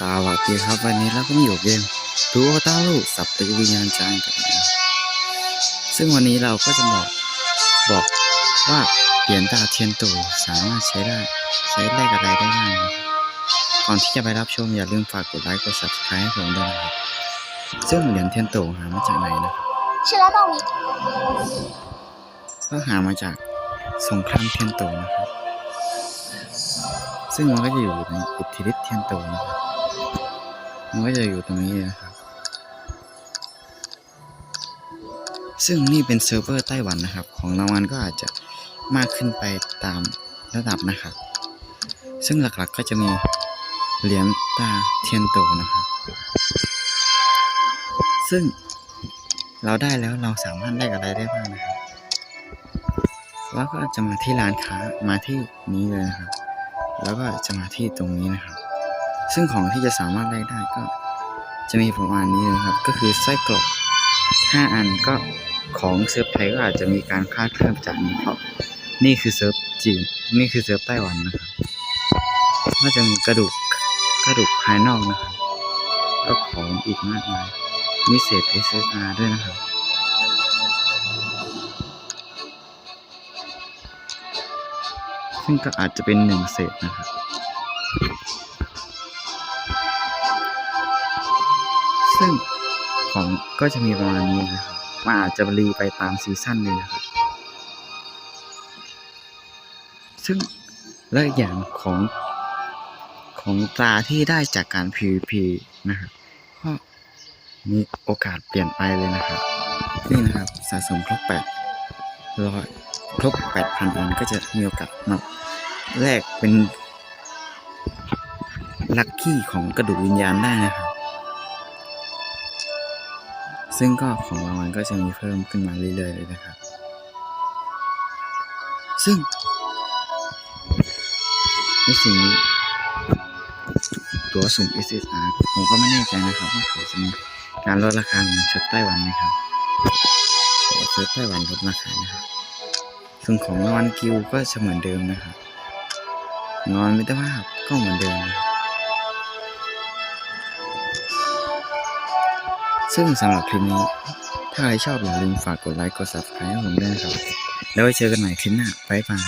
สวัสดีครับวันนี้เราก็อยู่เกมดูโอต้าลูสับตึวิญญาณจางกันนะซึ่งวันนี้เราก็จะบอกบอกว่าเหรียญตาเทียนตูสามารถใช้ได้ใช้แลกอะไรได้บ้างก่อนที่จะไปรับชมอย่าลืมฝากกดไลค์กด subscribe ให้ผมด้วยนะครับซึ่งเหรียญเทียนตูหามาจากไหนนะชื่อแล้วตรงนี้ก็หามาจากสงครามเทียนตูนะครับซึ่งมันก็จะอยู่ในอิทธิฤทธิ์เทียนโตนะครับ มันก็จะอยู่ตรงนี้นะครับ ซึ่งนี่เป็นเซิร์ฟเวอร์ไต้หวันนะครับ ของรางวัลก็อาจจะมากขึ้นไปตามระดับนะครับ ซึ่งหลักๆก็จะมีเหรียญตาเทียนโตนะครับ ซึ่งเราได้แล้วเราสามารถได้อะไรได้บ้างนะครับแล้วก็จะมาที่ร้านค้ามาที่นี้เลยนะครับ แล้วก็จะมาที่ตรงนี้นะครับ ซึ่งของที่จะสามารถแลกได้ก็ จะมีประมาณนี้นะครับ ก็คือไส้กรอก5อันก็ของเซิร์ฟไทยก็อาจจะมีการคลาดเคลื่อนจากนี้เพราะนี่คือเซิร์ฟจีนนี่คือเซิร์ฟไต้หวันนะครับก็จะมีกระดูกกระดูกภายนอกนะครับแล้วของอีกมากมายมีเศษ SSR ด้วยนะครับซึ่งก็อาจจะเป็นหนึ่งเศษนะครับ ซึ่งของก็จะมีประมาณนี้นะครับมันอาจจะรีไปตามซีซั่นเลยนะครับ ซึ่งและอย่างของของตราที่ได้จากการ PVP นะครับก็มีโอกาสเปลี่ยนไปเลยนะครับ นี่นะครับสะสมครบแปดร้อยครบแปดพันอันก็จะมีโอกาสมาแลกเป็นลัคกี้ของกระดูกวิญญาณได้นะครับ ซึ่งก็ของรางวัลก็จะมีเพิ่มขึ้นมาเรื่อยๆเลยนะครับ ซึ่งในสิ่งนี้ตัวสุ่ม SSR ผมก็ไม่แน่ใจนะครับว่าเขาจะมีการลดราคาเหมือนเซิร์ฟไต้หวันไหมครับเซิร์ฟไต้หวันลดราคานะครับส่วนของรางวัลกิลก็จะเหมือนเดิมนะครับงอนมิตรภาพก็เหมือนเดิมนะครับ ซึ่งสำหรับคลิปนี้ ถ้าใครชอบอย่าลืมฝากกดไลค์กด subscribe ให้ผมด้วยนะครับ แล้วไว้เจอกันใหม่คลิปหน้าบ๊ายบาย